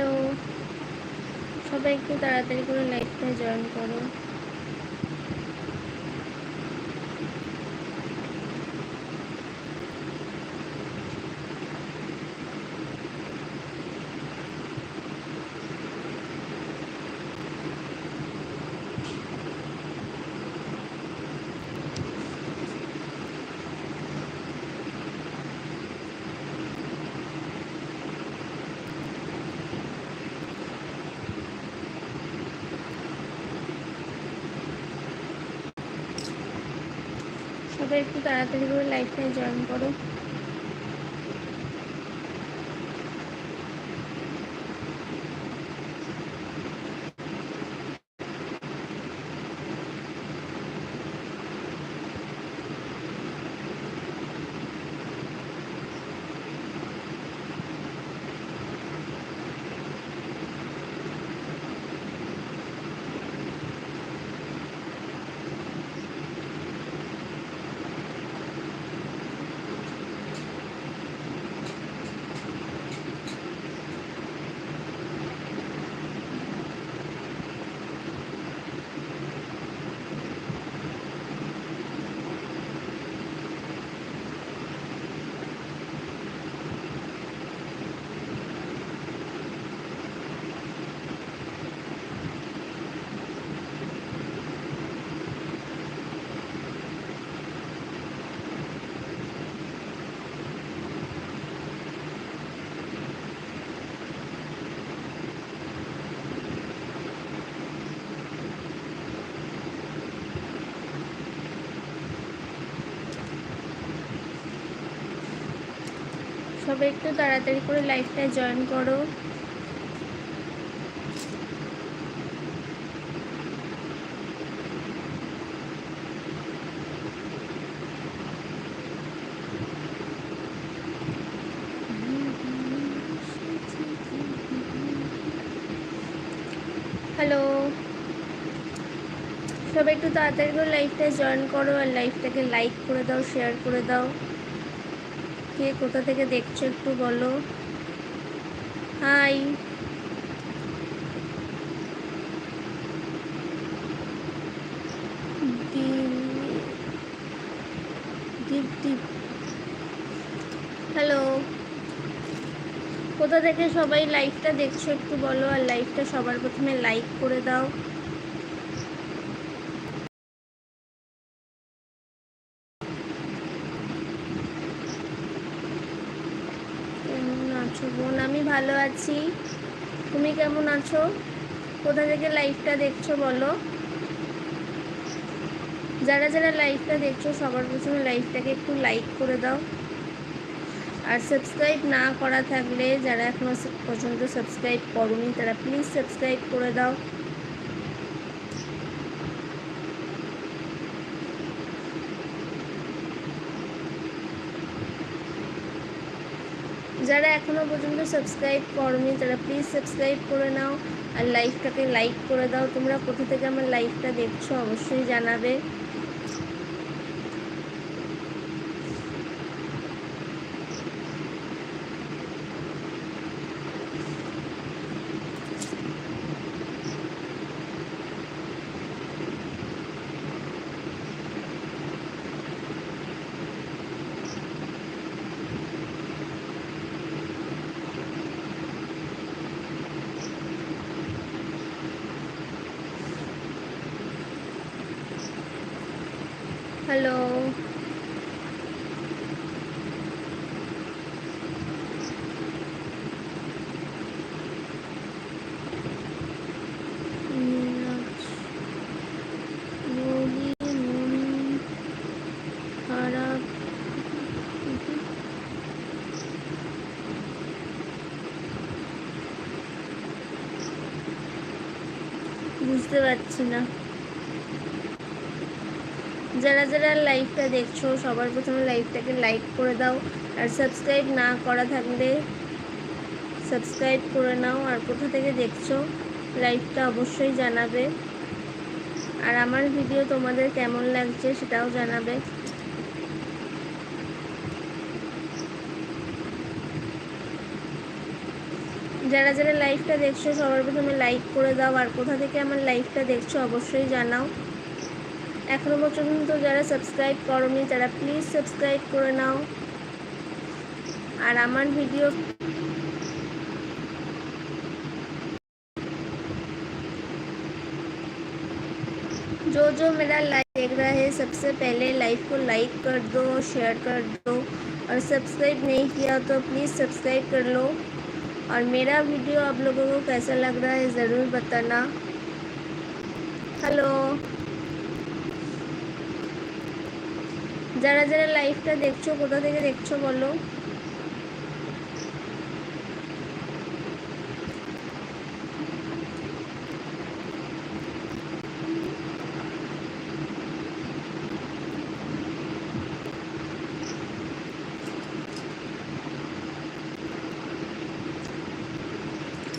Hello সবাই একটু তাড়াতাড়ি করে লাইভটা জয়েন করো। সবাই একটু তাড়াতাড়ি করে লাইভটা জয়েন করো। সবাই একটু তাড়াতাড়ি করে লাইভটা জয়েন করো। হ্যালো সবাই একটু তাড়াতাড়ি করে লাইভটা জয়েন করো আর লাইভটাকে লাইক করে দাও শেয়ার করে দাও। কে কোথা থেকে দেখছ একটু বলো। হাই। হ্যালো। কোথা থেকে সবাই লাইভটা দেখছ একটু বলো, আর লাইভটা সবার প্রথমে লাইক করে দাও কেমন আছো বোন আমি ভালো আছি। তুমি কেমন আছো? কোথা থেকে লাইভটা দেখছ বলো? যারা যারা লাইভটা দেখছ, সবার প্রথমে লাইভটাকে একটু লাইক করে দাও। আর সাবস্ক্রাইব না করা থাকলে, যারা এখনও পর্যন্ত সাবস্ক্রাইব করনি, তারা প্লিজ সাবস্ক্রাইব করে দাও। যারা এখনও পর্যন্ত সাবস্ক্রাইব করনি, তারা প্লিজ সাবস্ক্রাইব করে নাও আর লাইভটাকে লাইক করে দাও। তোমরা কোথা থেকে আমার লাইভটা দেখছ অবশ্যই জানাবে। হ্যালো বুঝতে পারছি না। যারা যারা লাইভটা দেখছ, সবার প্রথমে লাইভটাকে লাইক করে দাও আর সাবস্ক্রাইব না করা থাকলে সাবস্ক্রাইব করে নাও আর কোথা থেকে দেখছ লাইভটা অবশ্যই জানাবে। আর আমার ভিডিও তোমাদের কেমন লাগছে সেটাও জানাবে। যারা যারা লাইভটা দেখছ সবার প্রথমে লাইক করে দাও আর কোথা থেকে আমার লাইভটা দেখছ অবশ্যই জানাও। এখনও পর্যন্ত যারা সাবস্ক্রাইব করনি তারা প্লিজ সাবস্ক্রাইব করে নাও আর আমার ভিডিও जो जो मेरा लाइव देख रहा है सबसे पहले लाइव को लाइक कर दो शेयर कर दो और सब्सक्राइब नहीं किया तो प्लीज़ सब्सक्राइब कर लो और मेरा वीडियो आप लोगों को कैसा लग रहा है ज़रूर बताना हेलो যারা যারা লাইভটা দেখছ, কোথা থেকে দেখছ বলো?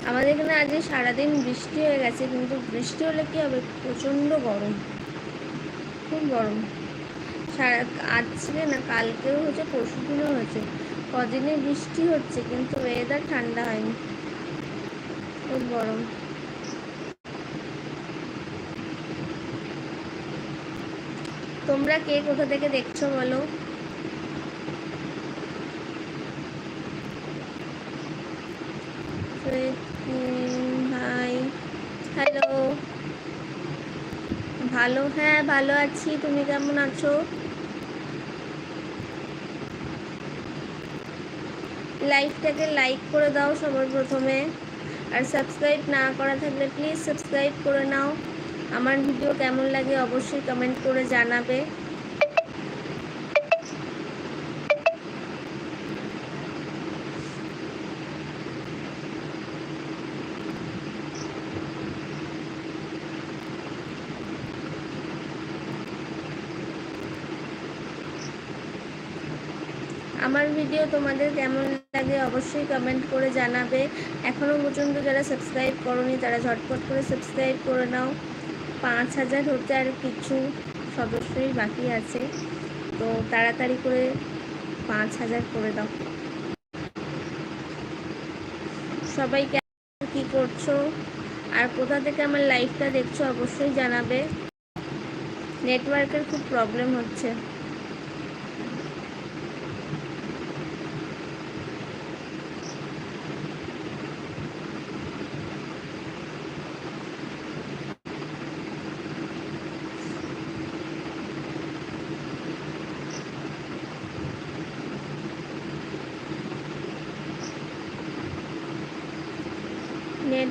আমাদের এখানে আজকে সারাদিন বৃষ্টি হয়ে গেছে, কিন্তু বৃষ্টি হলে কি হবে? প্রচণ্ড গরম। খুব গরম। সারা আজকে না, কালকেও হচ্ছে পরশু দিনও হয়েছে। কদিনে বৃষ্টি হচ্ছে, কিন্তু ওয়েদার ঠান্ডা হয়নি। খুব গরম। তোমরা কে কোথা থেকে দেখছ বলো? হ্যালো। ভালো হ্যাঁ ভালো আছি। তুমি কেমন আছো? লাইভটাকে লাইক করে দাও সবার প্রথমে। আর সাবস্ক্রাইব না করা থাকলে প্লিজ সাবস্ক্রাইব করে নাও। আমার ভিডিও কেমন লাগে অবশ্যই কমেন্ট করে জানাবে আমার ভিডিও তোমাদের কেমন লাগে অবশ্যই কমেন্ট করে জানাবে। এখনও পর্যন্ত যারা সাবস্ক্রাইব করনি, তারা ঝটপট করে সাবস্ক্রাইব করে নাও। পাঁচ হাজার হতে আর কিছু সদস্যই বাকি আছে। তো তাড়াতাড়ি করে পাঁচ হাজার করে দাও। সবাই কী করছ? আর কোথা থেকে আমার লাইফটা দেখছ অবশ্যই জানাবে। নেটওয়ার্কের খুব প্রবলেম হচ্ছে।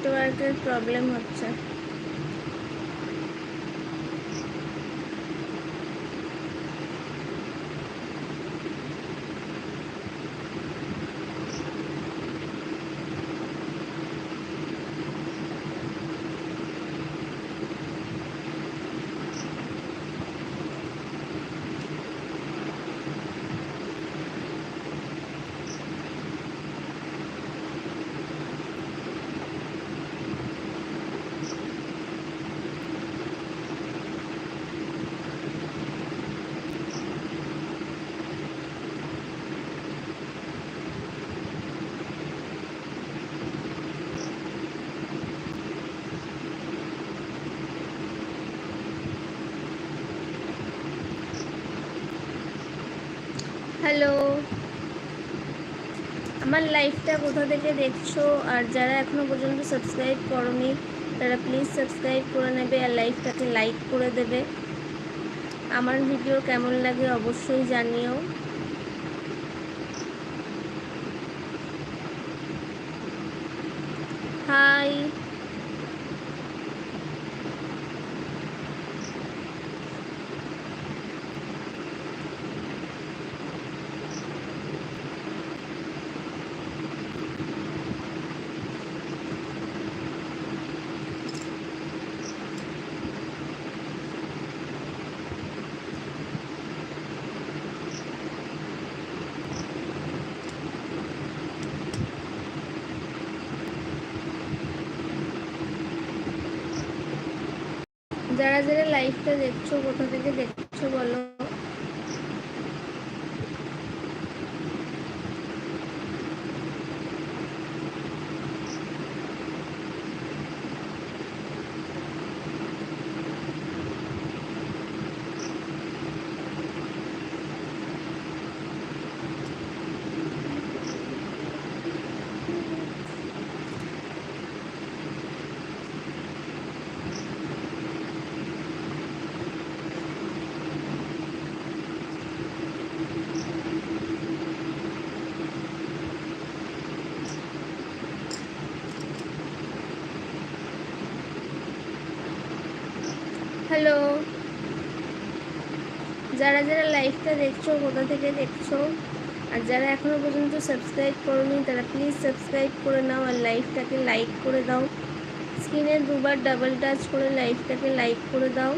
নেটওয়ার্কের প্রবলেম হচ্ছে হ্যালো। আমার লাইফটা কোথা থেকে দেখছ? আর যারা এখনও পর্যন্ত সাবস্ক্রাইব করনি, তারা প্লিজ সাবস্ক্রাইব করে নেবে আর লাইফটাকে লাইক করে দেবে। আমার ভিডিও কেমন লাগে অবশ্যই জানিও। হাই যারা যারা লাইভটা দেখছ কোথা থেকে দেখছ বলো হ্যালো যারা যারা লাইভটা দেখছ, কোথা থেকে দেখছ, আর যারা এখনও পর্যন্ত সাবস্ক্রাইব করোনি, তারা প্লিজ সাবস্ক্রাইব করে নাও আর লাইভটাকে লাইক করে দাও। স্ক্রিনে দুবার ডাবল টাচ করে লাইভটাকে লাইক করে দাও।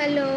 হ্যালো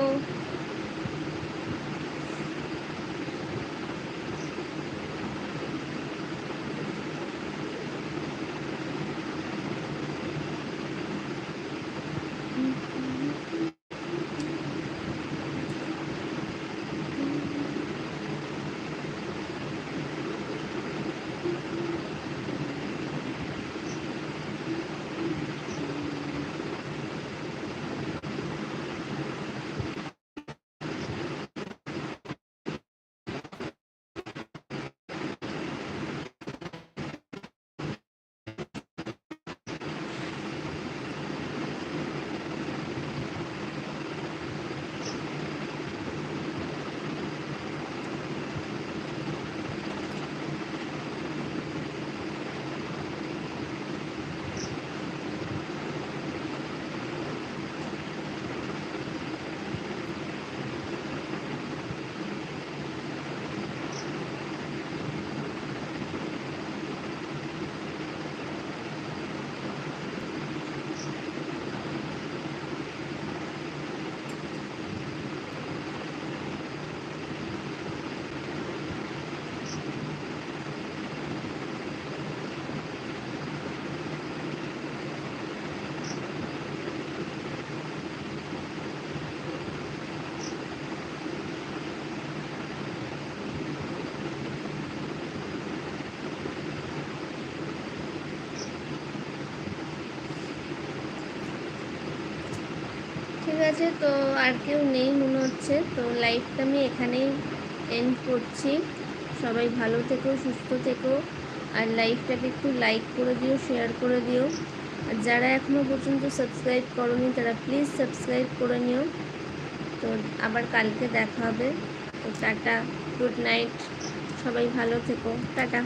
আছে তো আর কেউ নেই মনে হচ্ছে। তো লাইফটা আমি এখানেই এন্ড করছি। সবাই ভালো থেকো, সুস্থ থেকো। আর লাইফটাকে একটু লাইক করে দিও শেয়ার করে দিও। আর যারা এখনও পর্যন্ত সাবস্ক্রাইব করনি, তারা প্লিজ সাবস্ক্রাইব করে নিও। তো আবার কালকে দেখা হবে। তো টাটা গুড নাইট সবাই ভালো থেকো। টাটা।